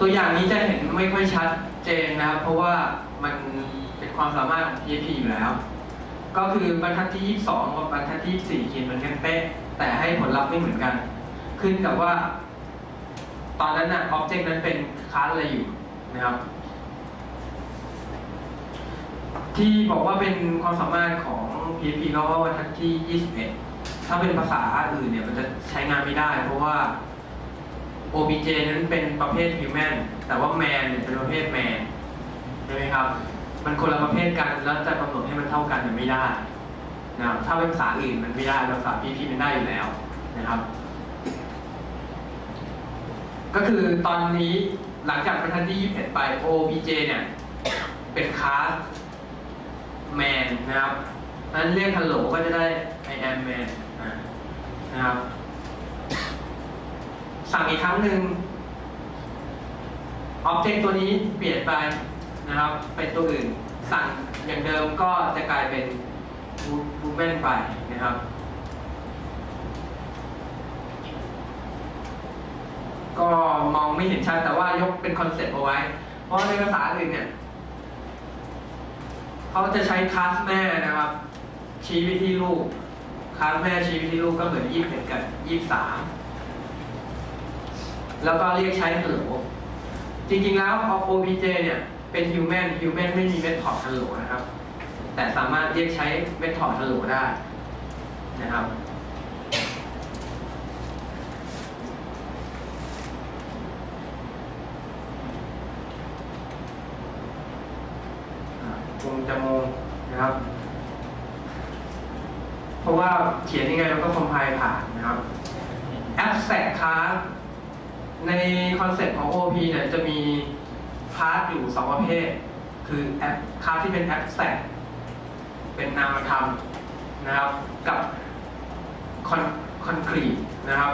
ตัวอย่างนี้จะเห็นไม่ค่อยชัดเจนนะครับ เพราะว่ามันเป็นความสามารถของ PHP อยู่แล้ว ก็คือบรรทัดที่ 22 กับบรรทัดที่ 24เขียนเหมือนกันเป๊ะแต่ให้ผลลัพธ์ไม่เหมือนกัน ขึ้นกับว่า ตอนนั้นน่ะ object นั้นเป็นคลาสอะไรอยู่นะครับ ที่บอกว่าเป็นความสามารถของ PHP ก็เพราะว่าบรรทัดที่ 21 ถ้าเป็นภาษาอื่นเนี่ยมันจะใช้งานไม่ได้ เพราะว่า OBJ นั้นเป็นประเภท human แต่ว่า man เนี่ยเป็นประเภท man ใช่ไหมครับ มันคนละประเภทกัน แล้วจะกำหนดให้มันเท่ากันเนี่ยไม่ได้นะครับ ถ้าเป็นภาษาอื่นมันไม่ได้ภาษา PHP มันได้อยู่แล้วนะครับ ก็คือตอนนี้หลังจากบรรทัดที่21ไป OBJ เนี่ยเป็นคลาส man นะครับนั้นเรียก hello ก็จะได้ I am man นะครับ สั่งอีกครั้งหนึ่ง Object ตัวนี้เปลี่ยนไปนะครับ เป็นตัวอื่น สั่งอย่างเดิมก็จะกลายเป็น woman ไปนะครับ ก็มองไม่เห็นชัดแต่ว่ายกเป็นคอนเซ็ปต์เอาไว้ เพราะในภาษาอื่นเนี่ยเขาจะใช้คลาสแม่นะครับ ชี้ไปที่ลูกคลาสแม่ชี้ไปที่ลูกก็เหมือนยี่สิบเอ็ดกับยี่สิบสาม แล้วก็เรียกใช้ hello จริงๆแล้ว OBJ เนี่ยเป็น human human ไม่มี method hello นะครับ แต่สามารถเรียกใช้ method hello ได้นะครับคงจะงงนะครับ เพราะว่าเขียนยังไงเราก็คอมไพล์ผ่านนะครับ abstract class ในคอนเซ็ปต์ของ OP เนี่ยจะมีพาร์ทอยู่สองประเภท คือแอปคลาสที่เป็น abstract เป็นนามธรรมนะครับกับคอนคอนกรีตนะครับ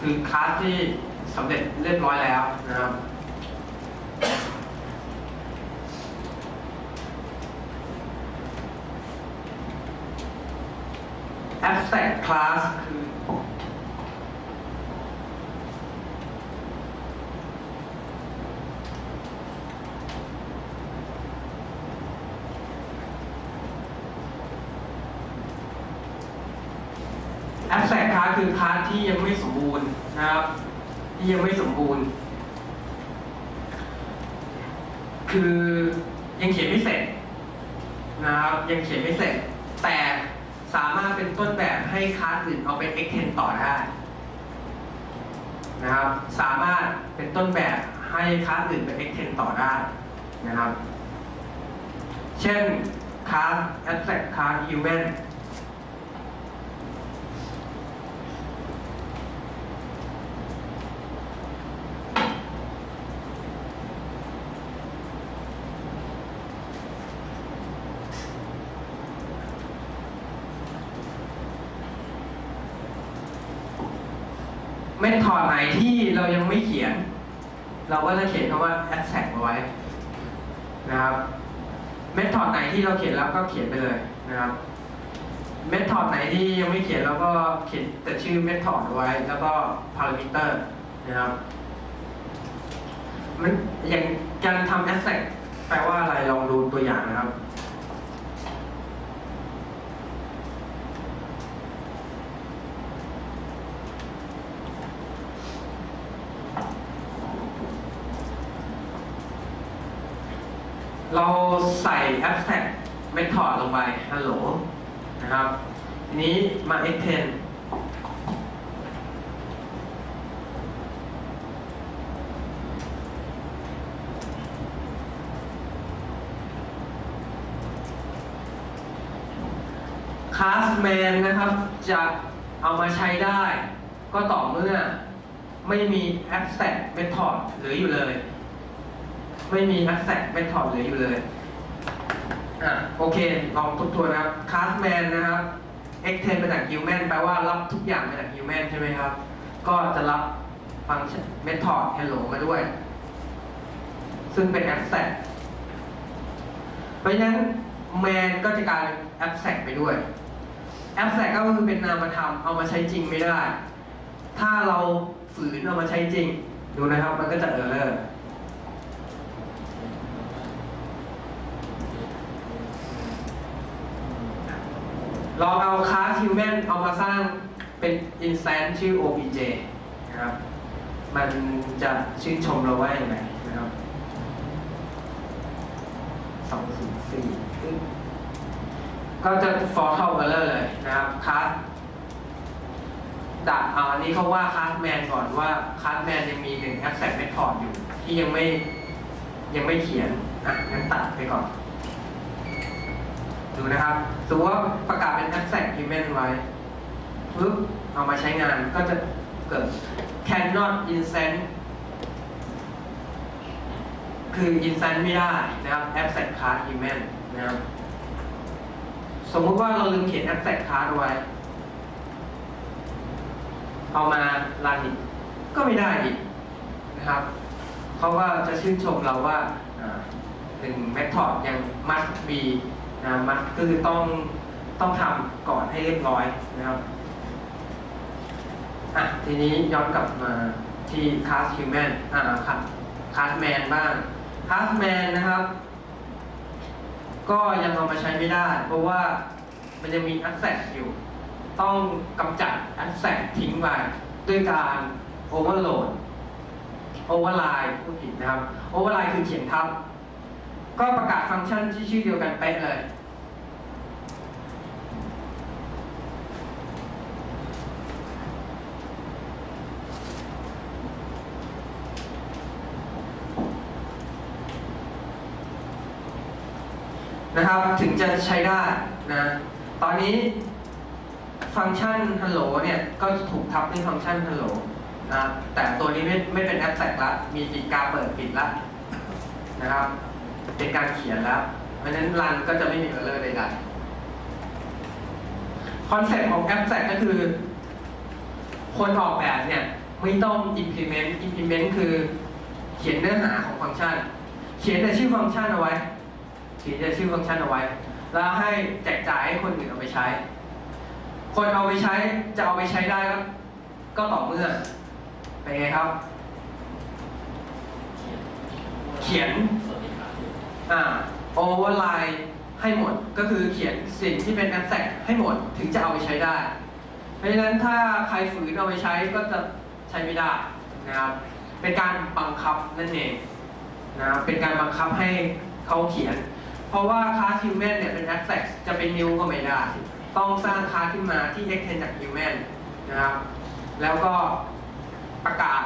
คือคลาสที่สำเร็จเรียบร้อยแล้วนะครับ abstract class คือ abstract class คือ class ที่ยังไม่สมบูรณ์นะครับ ที่ยังไม่สมบูรณ์ คือยังเขียนไม่เสร็จนะครับยังเขียนไม่เสร็จ แต่สามารถเป็นต้นแบบให้คลาสอื่นเอาไป extend ต่อได้นะครับสามารถเป็นต้นแบบให้คลาสอื่นไป extend ต่อได้นะครับ เช่นคลาส abstract class human เมธ อดไหนที่เรายังไม่เขียน เราก็จะเขียนคำว่า abstract เอาไว้นะครับเมธอดไหนที่เราเขียนแล้วก็เขียนไปเลยนะครับเมธอดไหนที่ยังไม่เขียนเราก็เขียนแต่ชื่อเมธอดไว้ แล้วก็ parameter นะครับมันอย่างการทำ abstract แปลว่าอะไรลองดูตัวอย่างนะครับ เราใส่ abstract method ลงไป hello นะครับ ทีนี้มา extend คลาสแมนนะครับ จะเอามาใช้ได้ ก็ต่อเมื่อไม่มี abstract method หลืออยู่เลย ไม่มี abstract method เหลืออยู่เลย อะโอเค ลองทบทวนนะครับ classman นะครับ extend มาจาก human แปลว่ารับทุกอย่างมาจาก human ใช่ไหมครับ ก็จะรับฟังก์ชัน method hello มาด้วย ซึ่งเป็น abstract เพราะฉะนั้น man ก็จะกลายเป็น abstract ไปด้วย abstract ก็คือเป็นนามธรรมเอามาใช้จริงไม่ได้ ถ้าเราฝืนเอามาใช้จริง ดูนะครับ มันก็จะ error ลองเอาคลาส human เอามาสร้างเป็น instance ชื่อ obj นะครับ มันจะชื่นชมเราว่าอย่างไรนะครับสองศูนย์สี่ก็จะ for เท่า error เลยนะครับคลาสดับอ่าอันนี้เขาว่าคลาสแมนก่อนว่าคลาสแมนยังมีหนึ่ง abstract method อยู่ ที่ยังไม่ยังไม่เขียนอะงั้นตัดไปก่อน ดูนะครับ สมมติว่าประกาศเป็น abstract human ไว้ปึ๊บเอามาใช้งานก็จะเกิด cannot insert คือ insert ไม่ได้นะครับ abstract class human นะครับสมมุติว่าเราลืมเขียน abstract class ไว้ เอามารันอีกก็ไม่ได้อีกนะครับเขาก็จะชื่นชมเราว่าอ่าหนึ่ง method ยัง must be นะ must ก็คือต้องต้องทำก่อนให้เรียบร้อยนะครับอะทีนี้ย้อนกลับมาที่ class human อ่าครับ class man บ้าง class man นะครับ ก็ยังเอามาใช้ไม่ได้ เพราะว่ามันยังมี access อยู่ ต้องกำจัด access ทิ้งไปด้วยการ overload override พูดผิดนะครับ override คือเขียนทับ ก็ประกาศฟังก์ชันที่ชื่อเดียวกันเป๊ะเลย นะครับ ถึงจะใช้ได้นะ ตอนนี้ฟังก์ชัน hello เนี่ยก็ถูกทับด้วยฟังก์ชัน hello นะแต่ตัวนี้ไม่ไม่เป็น abstract ละมีปีกาเปิดปิดละนะครับ เป็นการเขียนแล้ว เพราะฉะนั้นรันก็จะไม่มี error ใดๆคอนเซ็ปต์ของ abstract ก็คือ คนออกแบบเนี่ยไม่ต้อง implement implement คือเขียนเนื้อหาของฟังก์ชัน เขียนแต่ชื่อฟังก์ชันเอาไว้ เขียนแต่ชื่อฟังก์ชันเอาไว้ แล้วให้แจกจ่ายให้คนอื่นเอาไปใช้ คนเอาไปใช้จะเอาไปใช้ได้ก็ก็ต่อเมื่อเป็นไงครับ เขียน อ่าโอเวอร์ไลน์ให้หมดก็คือเขียนสิ่งที่เป็น abstract ให้หมดถึงจะเอาไปใช้ได้ เพราะฉะนั้นถ้าใครฝืนเอาไปใช้ก็จะใช้ไม่ได้นะครับเป็นการบังคับนั่นเองนะครับเป็นการบังคับให้เขาเขียน เพราะว่าคลาส human เนี่ยเป็น abstract จะเป็น new ก็ไม่ได้ ต้องสร้างคลาสขึ้นมาที่ extend จาก human นนะครับแล้วก็ประกาศ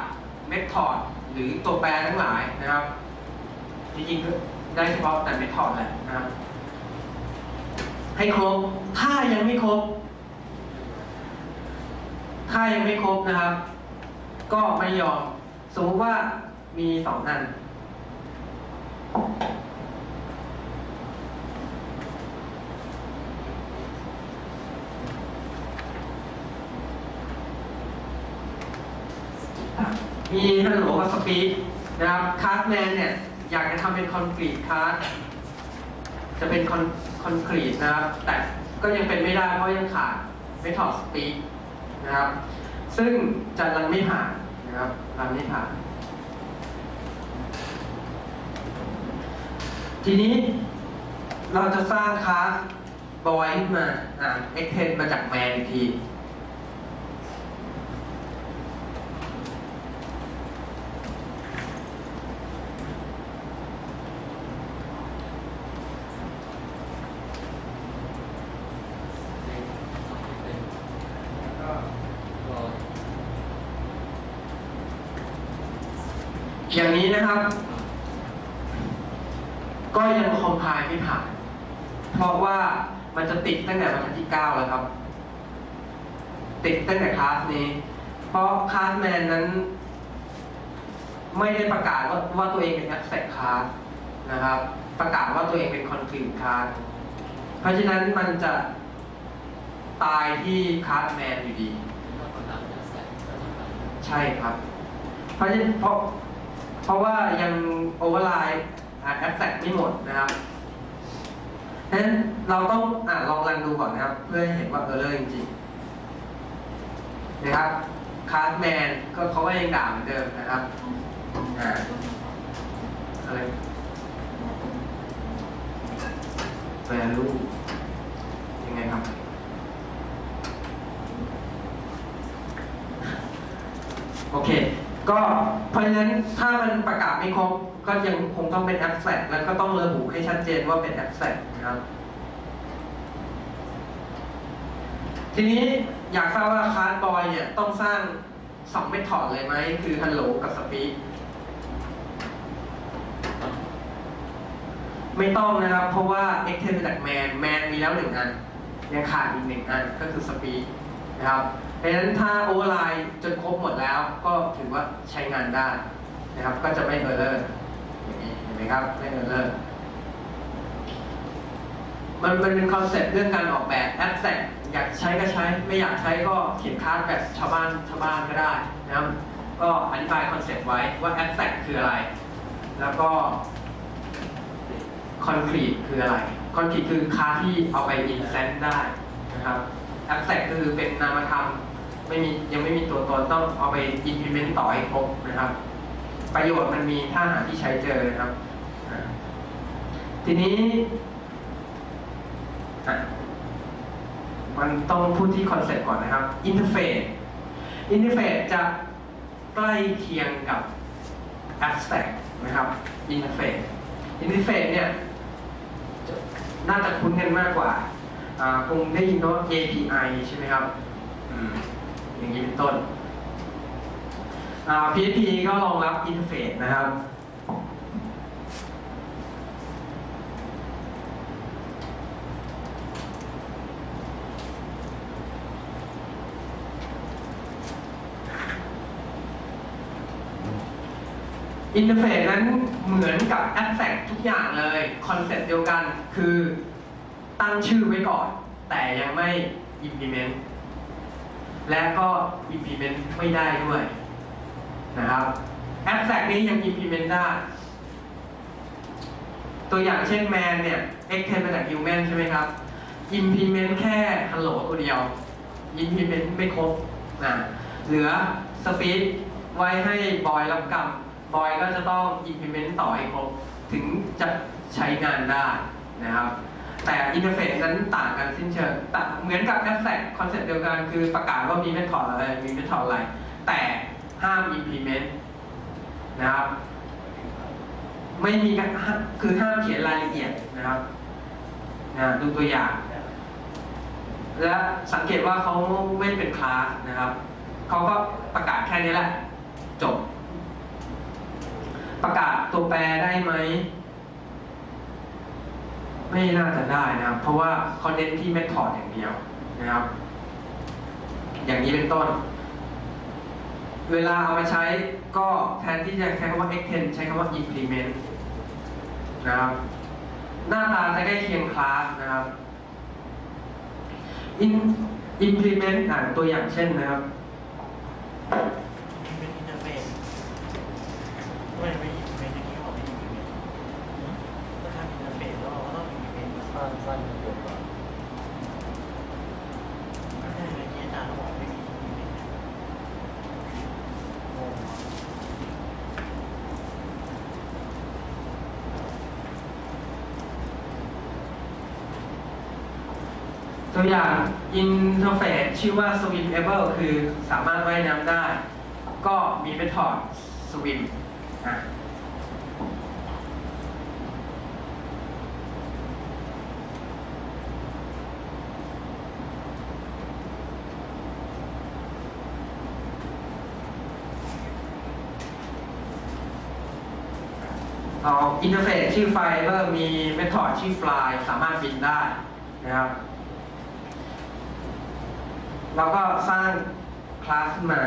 method หรือตัวแปรทั้งหลายนะครับจริงๆ ได้เฉพาะแต่ method แหละนะครับให้ครบ ถ้ายังไม่ครบ ถ้ายังไม่ครบนะครับ ก็ไม่ยอม สมมติว่ามีสองอัน มีฮัลโหลกับสปีดนะครับคาร์ดแมนเนี่ย อยากจะทำเป็นคอนกรีตคาร์ดจะเป็นคอนคอนกรีตนะครับ แต่ก็ยังเป็นไม่ได้เพราะยังขาดเมทอดสปีดนะครับ ซึ่งจะรันไม่ผ่านนะครับรันไม่ผ่าน ทีนี้เราจะสร้างคลาสบอยมาอ่า extend มาจากแมนอีกที อย่างนี้นะครับ ก็ยังคอมไพล์ไม่ผ่าน เพราะว่ามันจะติดตั้งแต่บรรทัดที่ 9 แล้วครับ ติดตั้งแต่คลาสนี้ เพราะคลาสแมนนั้น ไม่ได้ประกาศว่าว่าตัวเองเป็น abstract class นะครับ ประกาศว่าตัวเองเป็น concrete class เพราะฉะนั้นมันจะตายที่คลาสแมนอยู่ดี ใช่ครับ เพราะฉะนั้นเพราะ เพราะว่ายังโอเวอร์ไลน์แอปแตกไม่หมดนะครับฉะนั้นเราต้องอลองรันดูก่อนนะครับ เพื่อให้เห็นว่าเออเลอร์จริงๆนะครับคาร์ดแมนก็เขาก็ยังด่าเหมือนเดิมนะครับออะไร value ยังไงครับ โอเค ก็เพราะฉะนั้นถ้ามันประกาศไม่ครบก็ยังคงต้องเป็น abstract แล้วก็ต้องระบุให้ชัดเจนว่าเป็น abstract นะครับ ทีนี้อยากทราบว่าคลาสบอยเนี่ยต้องสร้างสองเมธอดเลยไหม คือ hello กับ speak ไม่ต้องนะครับ เพราะว่า extend มาจาก man man มีแล้วหนึ่งอันยังขาดอีกหนึ่งอันก็คือ speak นะครับเพราะฉะนั้นถ้า override จนครบหมดแล้วก็ถือว่าใช้งานได้นะครับ ก็จะไม่ error อย่างนี้เห็นไหมครับไม่ error มันมันเป็นคอนเซ็ปต์เรื่องการออกแบบ abstract อยากใช้ก็ใช้ไม่อยากใช้ก็เขียนคลาสแบบชาวบ้านชาวบ้านก็ได้นะครับก็อธิบายคอนเซ็ปต์ไว้ว่า abstract คืออะไร แล้วก็ concrete คืออะไร concrete คือคลาที่เอาไป insert ได้นะครับ abstract คือเป็นนามธรรมไม่มียังไม่มีตัวตนต้องเอาไป implement ต่อให้ครบนะครับ ประโยชน์มันมีถ้าหาที่ใช้เจอนะครับ ทีนี้มันต้องพูดที่คอนเซ็ปต์ก่อนนะครับอินเทอร์เฟซอินเทอร์เฟซจะใกล้เคียงกับ abstract นะครับอินเทอร์เฟซอินเทอร์เฟซเนี่ยน่าจะคุ้นกันมากกว่า คงได้ยินว่า API ใช่ไหมครับอย่างนี้เป็นต้น PHP ก็รองรับอินเทอร์เฟซนะครับอินเทอร์เฟซนั้นเหมือนกับแอ s แ r กทุกอย่างเลย คอนเซ็ปต์เดียวกันคือ ตั้งชื่อไว้ก่อน แต่ยังไม่ implement และก็ implement ไม่ได้ด้วยนะครับแอ s แ r กนี้ยัง implement ได้ ตัวอย่างเช่น man เนี่ย extend มาจาก human ใช่ไหมครับ implement แค่ hello ตัวเดียว implement ไม่ครบนะเหลือ speed ไว้ให้บอยรับกรรมบอยก็จะต้อง implement ต่อให้ครบ ถึงจะใช้งานได้นะครับ แต่อินเทอร์เฟซนั้นต่างกันสิ้นเชิงต่างเหมือนกับ abstract คอนเซ็ปต์เดียวกันคือประกาศว่ามี method อะไรมี method อะไร แต่ห้าม implement นะครับ ไม่มีการคือห้ามเขียนรายละเอียดนะครับนะดูตัวอย่าง และสังเกตว่าเขาไม่เป็นคลาสนะครับเขาก็ประกาศแค่นี้แหละ จบ ประกาศตัวแปรได้ไหม ไม่น่าจะได้นะครับ เพราะว่าเขาเน้นที่เมธอดอย่างเดียวนะครับ อย่างนี้เป็นต้น เวลาเอามาใช้ก็แทนที่จะใช้คำว่า extend ใช้คำว่า implement นะครับ หน้าตาจะใกล้เคียงคลาสนะครับ in implement อ่านตัวอย่างเช่นนะครับ สร้างสร้างระบบก่อนไม่ใช่เลยที่อาจารย์เขาบอกไม่มีอินเทอร์เฟซชื่อว่า swimable คือสามารถว่ายน้ำได้ ก็มี method swim อินเทอร์เฟซชื่อไฟเบอร์มีเมทอดชื่อ fly สามารถบินได้นะครับเราก็สร้างคลาสขึ้นมา